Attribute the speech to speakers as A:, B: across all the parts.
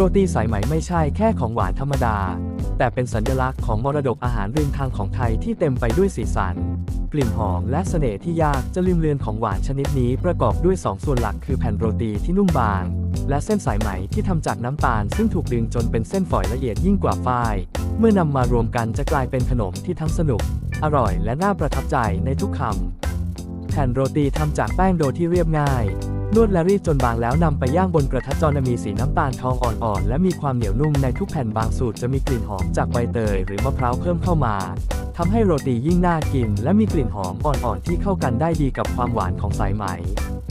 A: โรตีสายไหมไม่ใช่แค่ของหวานธรรมดา แต่เป็นสัญลักษณ์ของมรดกอาหารริมทางของไทยที่เต็มไปด้วยสีสัน กลิ่นหอมและเสน่ห์ที่ยากจะลืมเลือนของหวานชนิดนี้ประกอบด้วย 2 ส่วนหลักคือแผ่นโรตีที่นุ่มบาง และเส้นสายไหมที่ทำจากน้ำตาล ซึ่งถูกดึงจนเป็นเส้นฝอยละเอียดยิ่งกว่าฝ้าย เมื่อนำมารวมกันจะกลายเป็นขนมที่ทั้งสนุก อร่อย และน่าประทับใจในทุกคำแผ่นโรตีทำจากแป้งโดที่เรียบง่าย นวดและรีดจนบางแล้วนำไปย่างบนกระทะจนมีสีน้ำตาลทองอ่อนๆ และมีความเหนียวนุ่มในทุกแผ่นบางสูตรจะมีกลิ่นหอมจากใบเตยหรือมะพร้าวเพิ่มเข้ามาทำให้โรตียิ่งน่ากิน และมีกลิ่นหอมอ่อนๆ ที่เข้ากันได้ดีกับความหวานของสายไหม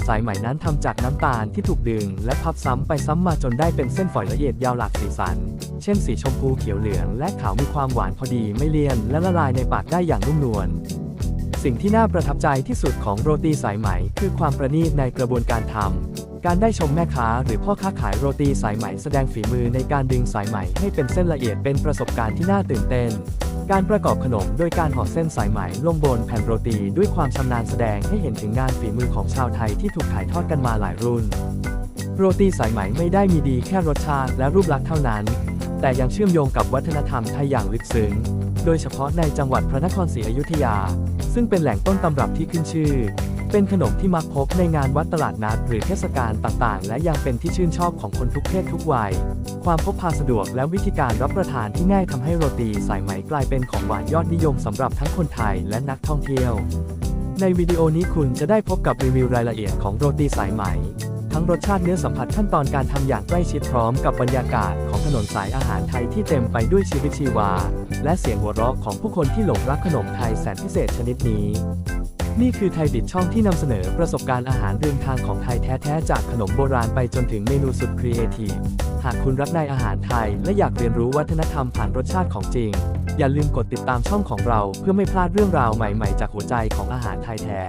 A: สายไหมนั้นทำจากน้ำตาลที่ถูกดึง และพับซ้ำไปซ้ำมาจนได้เป็นเส้นฝอยละเอียดยาวหลากสีสัน เช่นสีชมพูเขียวเหลือง และขาวมีความหวานพอดีไม่เลี่ยนและละลายในปากได้อย่างนุ่มนวล สิ่งที่น่าประทับใจที่สุดของโรตีสายไหม คือความประณีตในกระบวนการทำ การได้ชมแม่ค้าหรือพ่อค้าขายโรตีสายไหมแสดงฝีมือในการดึงสายไหมให้เป็นเส้นละเอียดเป็นประสบการณ์ที่น่าตื่นเต้น การประกอบขนมโดยการห่อเส้นสายไหมลงบนแผ่นโรตีด้วยความชำนาญแสดงให้เห็นถึงงานฝีมือของชาวไทยที่ถูกถ่ายทอดกันมาหลายรุ่น โรตีสายไหมไม่ได้มีดีแค่รสชาติและรูปลักษณ์เท่านั้น แต่ยังเชื่อมโยงกับวัฒนธรรมไทยอย่างลึกซึ้ง โดยเฉพาะในจังหวัดพระนครศรีอยุธยา ซึ่งเป็นแหล่งต้นตำรับที่ขึ้นชื่อ เป็นขนมที่มักพบในงานวัดตลาดนัดหรือเทศกาลต่างๆ และยังเป็นที่ชื่นชอบของคนทุกเพศทุกวัย ความพกพาสะดวกและวิธีการรับประทานที่ง่ายทำให้โรตีสายไหมกลายเป็นของหวานยอดนิยมสำหรับทั้งคนไทยและนักท่องเที่ยว ในวิดีโอนี้คุณจะได้พบกับรีวิวรายละเอียดของโรตีสายไหม ทั้งรสชาติเนื้อสัมผัสขั้นตอนการทำอย่างใกล้ชิดพร้อมกับบรรยากาศของถนนสายอาหารไทยที่เต็มไปด้วยชีวิตชีวา และเสียงหัวเราะของผู้คนที่หลงรักขนมไทยแสนพิเศษชนิดนี้ นี่คือไทยดิดช่องที่นำเสนอประสบการณ์อาหารเดินทางของไทยแท้ๆจากขนมโบราณไปจนถึงเมนูสุดครีเอทีฟหากคุณรักในอาหารไทย และอยากเรียนรู้วัฒนธรรมผ่านรสชาติของจริง อย่าลืมกดติดตามช่องของเราเพื่อไม่พลาดเรื่องราวใหม่ ๆ จากหัวใจของอาหารไทยแท้